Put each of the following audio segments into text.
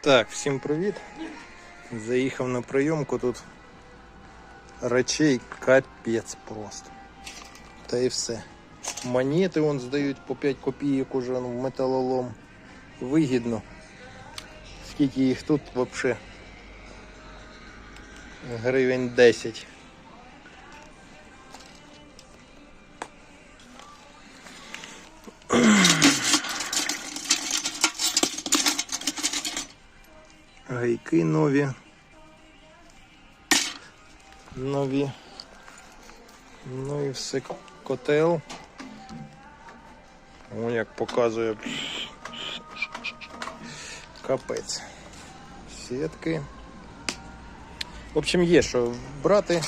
Так, всім привіт. Заїхав на прийомку тут речей капець просто. Та і все. Монети вон здають по 5 копійок уже ну, в металолом. Вигідно. Скільки їх тут взагалі? Гривень 10. Гайки нові. Нові. Ну і все котел. О, як показує. Капець. Сітки. В общем, є що брати.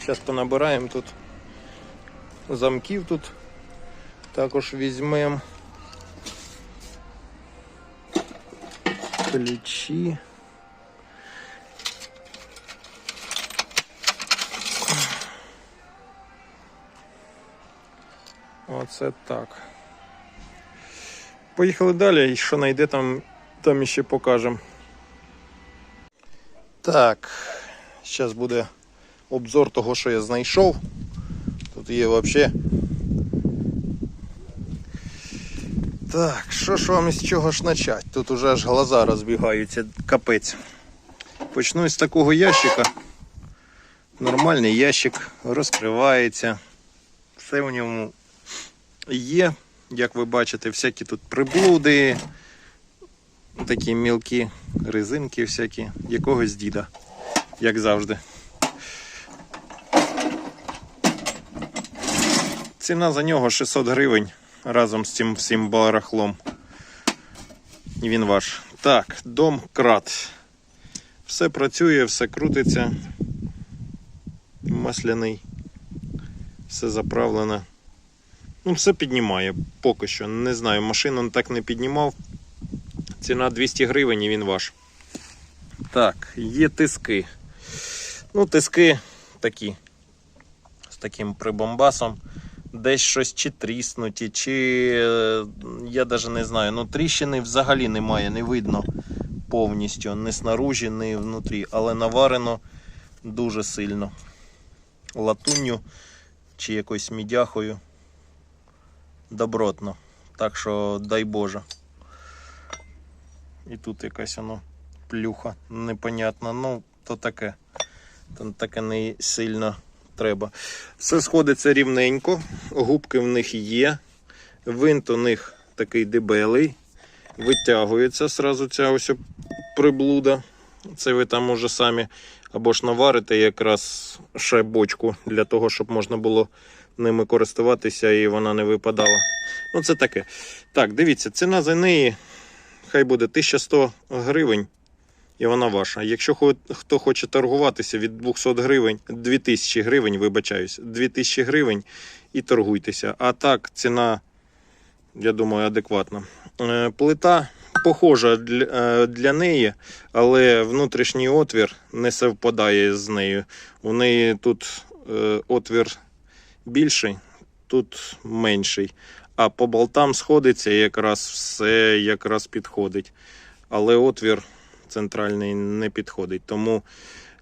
Зараз понабираємо тут замків тут. Також візьмемо. Ключі. Оце так. Поїхали далі, і що знайде там, там іще покажемо. Так, зараз буде обзор того, що я знайшов. Тут є взагалі. Так, що ж вам із чого ж почати? Тут уже аж глаза розбігаються, капець. Почну з такого ящика. Нормальний ящик розкривається. Все в ньому є, як ви бачите, всякі тут приблуди, такі мілкі резинки всякі, якогось діда, як завжди. Ціна за нього 600 гривень разом з цим всім барахлом. І він ваш. Так, дом крат. Все працює, все крутиться. Масляний. Все заправлено. Ну, все піднімає поки що. Не знаю, машину так не піднімав. Ціна 200 гривень і він ваш. Так, є тиски. Ну, тиски такі. З таким прибомбасом десь щось чи тріснуті, чи е, я навіть не знаю. Ну, тріщини взагалі немає, не видно повністю. Ні снаружі, ні внутрі. Але наварено дуже сильно. Латунню чи якоюсь мідяхою. Добротно. Так що дай Боже. І тут якась воно плюха непонятна. Ну, то таке. То таке не сильно треба. Все сходиться рівненько, губки в них є. Винт у них такий дебелий. Витягується сразу ця ось приблуда. Це ви там уже самі або ж наварите якраз ще бочку для того, щоб можна було ними користуватися і вона не випадала. Ну, це таке. Так, дивіться, ціна за неї хай буде 1100 гривень. І вона ваша. Якщо хто хоче торгуватися від 200 гривень, 2000 гривень, вибачаюсь, 2000 гривень і торгуйтеся. А так, ціна, я думаю, адекватна. Е, Плита похожа для, е, для неї, але внутрішній отвір не совпадає з нею. У неї тут е, отвір більший, тут менший. А по болтам сходиться якраз все якраз підходить. Але отвір центральний не підходить. Тому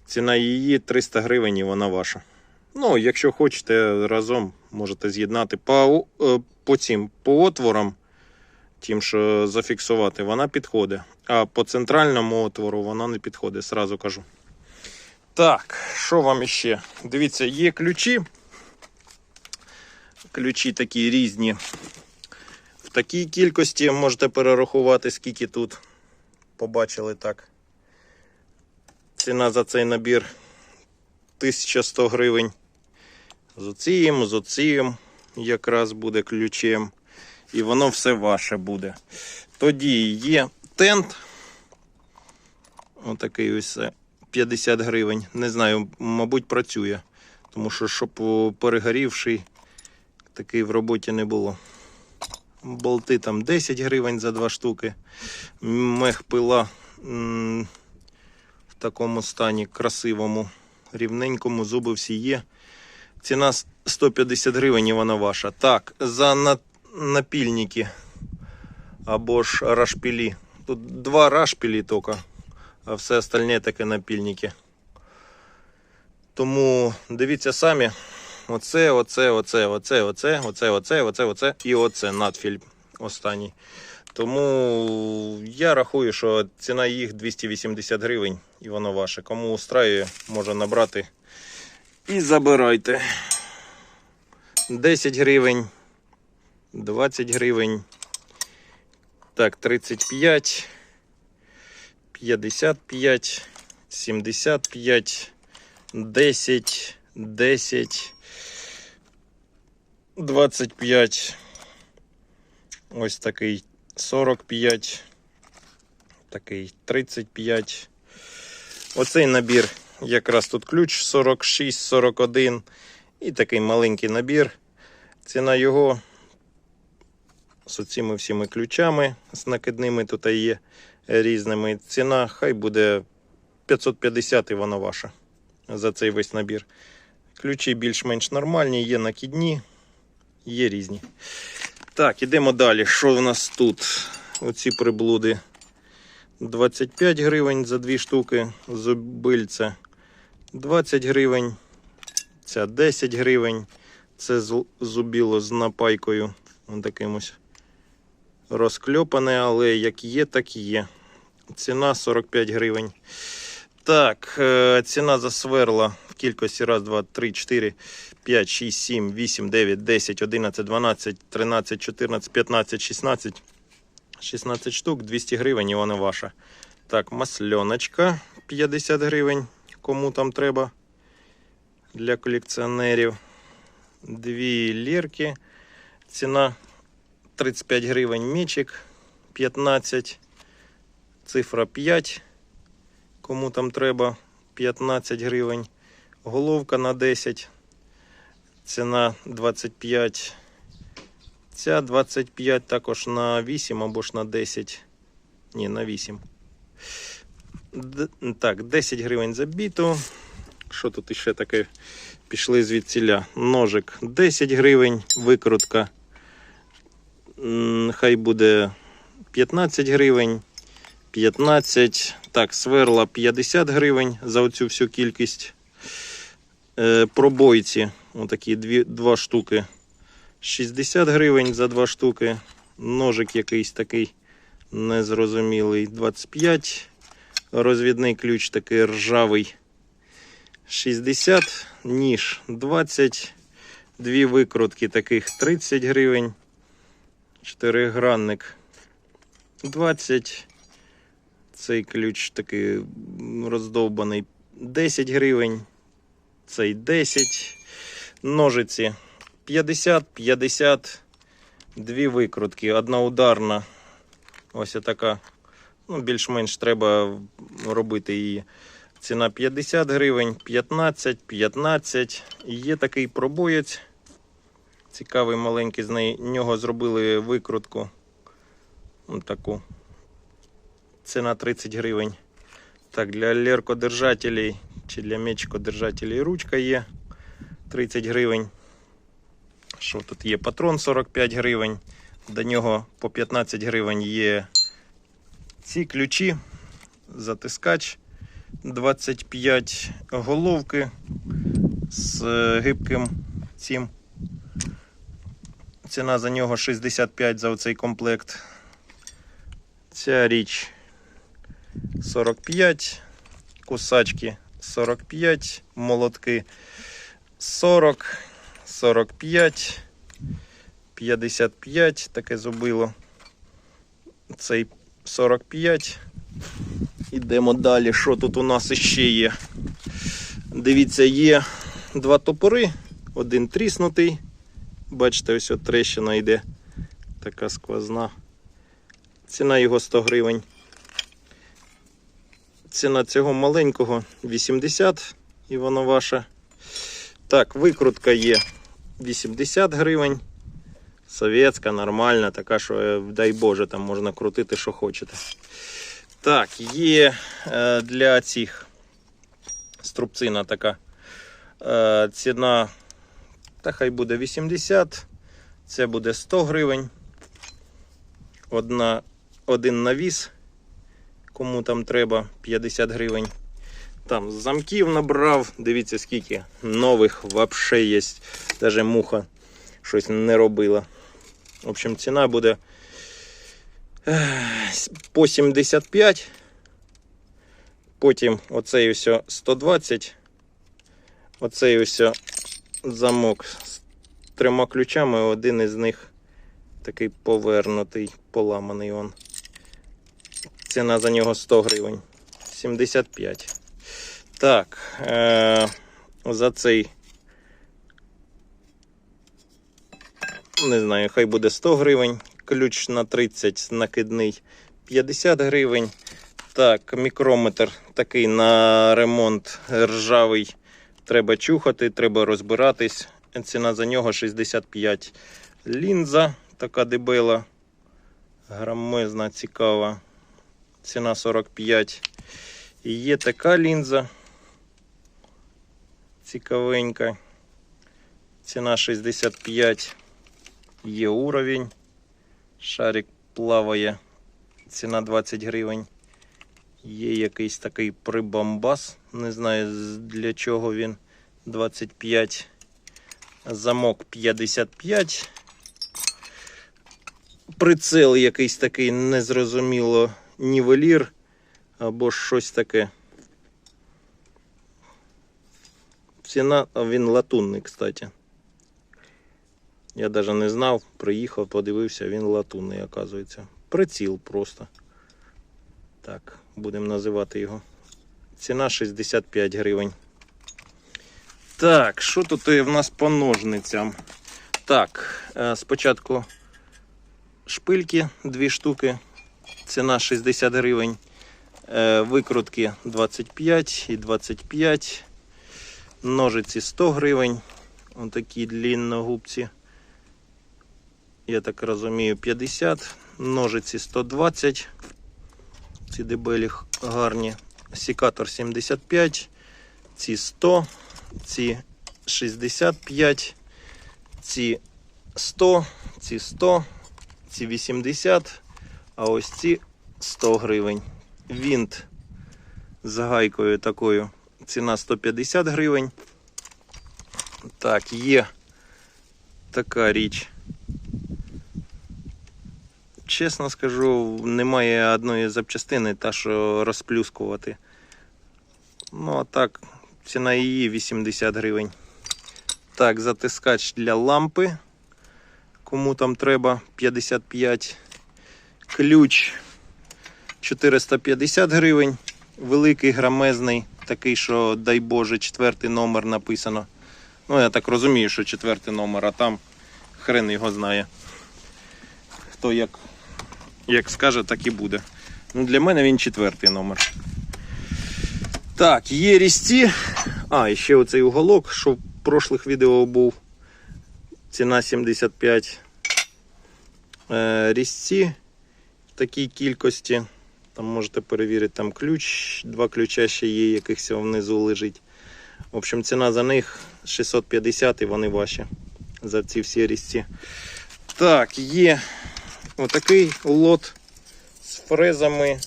ціна її 300 гривень і вона ваша. Ну, якщо хочете разом, можете з'єднати по, е, по цим по отворам, тим, що зафіксувати, вона підходить. А по центральному отвору вона не підходить, сразу кажу. Так, що вам іще? Дивіться, є ключі. Ключі такі різні. В такій кількості можете перерахувати, скільки тут побачили так. Ціна за цей набір 1100 гривень. З оцім, з оцім якраз буде ключем. І воно все ваше буде. Тоді є тент. Отакий ось 50 гривень. Не знаю, мабуть, працює. Тому що, щоб перегорівший, такий в роботі не було. Болти там 10 гривень за два штуки. Мех пила такому стані красивому, рівненькому, зуби всі є. Ціна 150 гривень і вона ваша. Так, за напільники або ж рашпілі Тут два рашпілі тільки, а все остальне таке напільники. Тому дивіться самі. Оце, оце, оце, оце, оце, оце, оце, оце, оце і оце надфіль останній. Тому я рахую, що ціна їх 280 гривень і воно ваше. Кому устраює, може набрати і забирайте. 10 гривень, 20 гривень. Так, 35, 55, 75, 10, 10, 25. Ось такий 45, такий 35. Оцей набір, якраз тут ключ 46, 41 і такий маленький набір. Ціна його з цими всіми ключами, з накидними тут є різними. Ціна хай буде 550 і вона ваша за цей весь набір. Ключі більш-менш нормальні, є накидні, є різні. Так, ідемо далі. Що в нас тут? Оці приблуди 25 гривень за дві штуки зубильця. 20 гривень. Ця 10 гривень. Це зубіло з напайкою. Таким ось розкльопане, але як є, так є. Ціна 45 гривень. Так, е, ціна за сверла кількості 1, 2, 3, 4, 5, 6, 7, 8, 9, 10, 11, 12, 13, 14, 15, 16. 16 штук, 200 гривень і вона ваша. Так, масльоночка 50 гривень. Кому там треба для колекціонерів. Дві лірки. Ціна 35 гривень мічик, 15, цифра 5. Кому там треба 15 гривень. Головка на 10. Ціна 25. Ця 25 також на 8 або ж на 10. Ні, на 8. Д- так, 10 гривень за біту. Що тут іще таке? Пішли звідціля. Ножик 10 гривень, викрутка. Хай буде 15 гривень. 15. Так, сверла 50 гривень за оцю всю кількість. Е, пробойці, отакі дві, два штуки. 60 гривень за два штуки. Ножик якийсь такий незрозумілий. 25. Розвідний ключ такий ржавий. 60. Ніж 20. Дві викрутки таких 30 гривень. Чотиригранник 20. Цей ключ такий роздовбаний 10 гривень. Цей 10. Ножиці 50, 50. Дві викрутки. Одна ударна. Ось така. Ну, більш-менш треба робити її. Ціна 50 гривень, 15, 15. І є такий пробоєць. Цікавий маленький з нього зробили викрутку. Ось таку. Ціна 30 гривень. Так, для леркодержателей чи для мечкодержателей ручка є 30 гривень. Що тут є? Патрон 45 гривень. До нього по 15 гривень є ці ключі, затискач 25 головки з е, гибким цим. Ціна за нього 65 за оцей комплект. Ця річ 45, кусачки 45, молотки 40, 45, 55, таке зубило. Цей 45. Ідемо далі. Що тут у нас іще є? Дивіться, є два топори, один тріснутий. Бачите, ось от трещина йде. Така сквозна. Ціна його 100 гривень. Ціна цього маленького 80 і воно ваша. Так, викрутка є 80 гривень. Совєтська, нормальна, така, що е, дай Боже, там можна крутити, що хочете. Так, є е, для цих струбцина така е, ціна, та хай буде 80, це буде 100 гривень. Одна, один навіс кому там треба 50 гривень. Там замків набрав, дивіться, скільки нових вообще є. Даже муха щось не робила. В общем, ціна буде по 75. Потім оцей ось 120. Оцей ось замок з трьома ключами. Один із них такий повернутий, поламаний он. Ціна за нього 100 гривень. 75. Так, е- за цей. Не знаю, хай буде 100 гривень. Ключ на 30 накидний 50 гривень. Так, мікрометр такий на ремонт ржавий. Треба чухати, треба розбиратись. Ціна за нього 65. Лінза така дебела. Грамезна, цікава. Ціна 45. І є така лінза. Цікавенька. Ціна 65. Є уровень. Шарик плаває. Ціна 20 гривень. Є якийсь такий прибамбас. Не знаю для чого він. 25. Замок 55. Прицел якийсь такий незрозуміло нівелір або щось таке. Ціна, він латунний, кстати. Я навіть не знав, приїхав, подивився, він латунний, оказується. Приціл просто. Так, будемо називати його. Ціна 65 гривень. Так, що тут в нас по ножницям? Так, е, спочатку шпильки, дві штуки. Ціна 60 гривень. Е, Викрутки 25 і 25. Ножиці 100 гривень. Отакі длінногубці. Я так розумію, 50. Ножиці 120. Ці дебелі гарні. Сікатор 75. Ці 100. Ці 65. Ці 100. Ці 100. Ці 80. А ось ці 100 гривень. Вінт з гайкою такою. Ціна 150 гривень. Так, є така річ. Чесно скажу, немає одної запчастини, та що розплюскувати. Ну, а так, ціна її 80 гривень. Так, затискач для лампи. Кому там треба 55. Ключ 450 гривень. Великий грамезний, такий, що, дай Боже, четвертий номер написано. Ну, я так розумію, що четвертий номер, а там хрен його знає. Хто як, як скаже, так і буде. Ну, для мене він четвертий номер. Так, є різці. А, і ще оцей уголок, що в прошлих відео був. Ціна 75. Е, різці такій кількості. Там можете перевірити, там ключ, два ключа ще є, якихось внизу лежить. В общем, ціна за них 650 і вони ваші. За ці всі різці. Так, є отакий лот з фрезами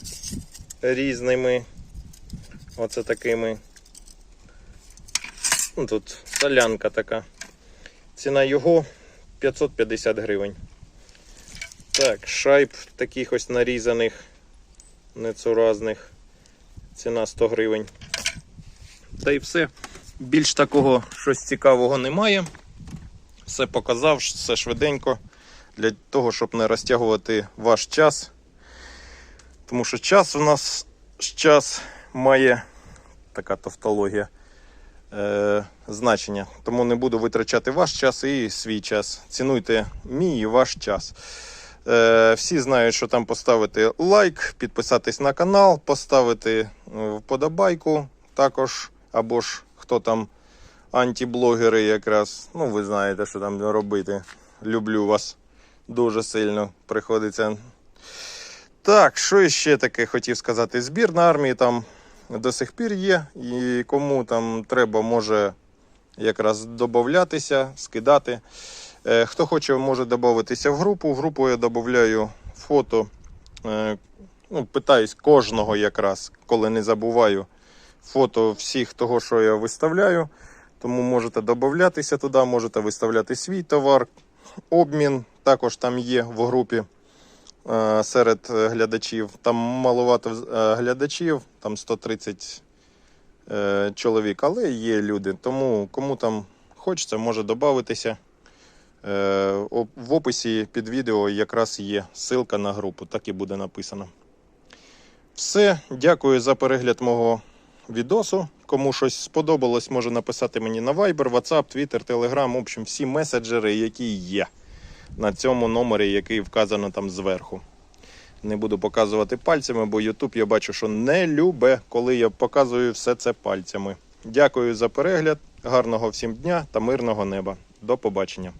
різними. Оце такими. Ну, тут солянка така. Ціна його 550 гривень. Так, шайб таких ось нарізаних, нецуразних. Ціна 100 гривень. Та й все. Більш такого щось цікавого немає. Все показав, все швиденько. Для того, щоб не розтягувати ваш час. Тому що час у нас час має така тавтологія е, значення. Тому не буду витрачати ваш час і свій час. Цінуйте мій і ваш час. Е, всі знають, що там поставити лайк, підписатись на канал, поставити е, вподобайку також, або ж хто там антиблогери якраз. Ну, ви знаєте, що там робити. Люблю вас дуже сильно. Приходиться. Так, що ще таке хотів сказати? Збір на армії там до сих пір є. І кому там треба, може якраз додатися, скидати. Е, Хто хоче, може додатися в групу. В групу я додаю фото е, Ну, питаюсь кожного якраз, коли не забуваю фото всіх того, що я виставляю. Тому можете додатися туди, можете виставляти свій товар. Обмін також там є в групі е, серед глядачів. Там маловато глядачів, там 130 е, чоловік, але є люди. Тому кому там хочеться, може додатися. Е, В описі під відео якраз є ссылка на групу, так і буде написано. Все, дякую за перегляд мого відосу. Кому щось сподобалось, може написати мені на Viber, WhatsApp, Twitter, Telegram, в общем, всі меседжери, які є на цьому номері, який вказано там зверху. Не буду показувати пальцями, бо YouTube я бачу, що не любе, коли я показую все це пальцями. Дякую за перегляд, гарного всім дня та мирного неба. До побачення.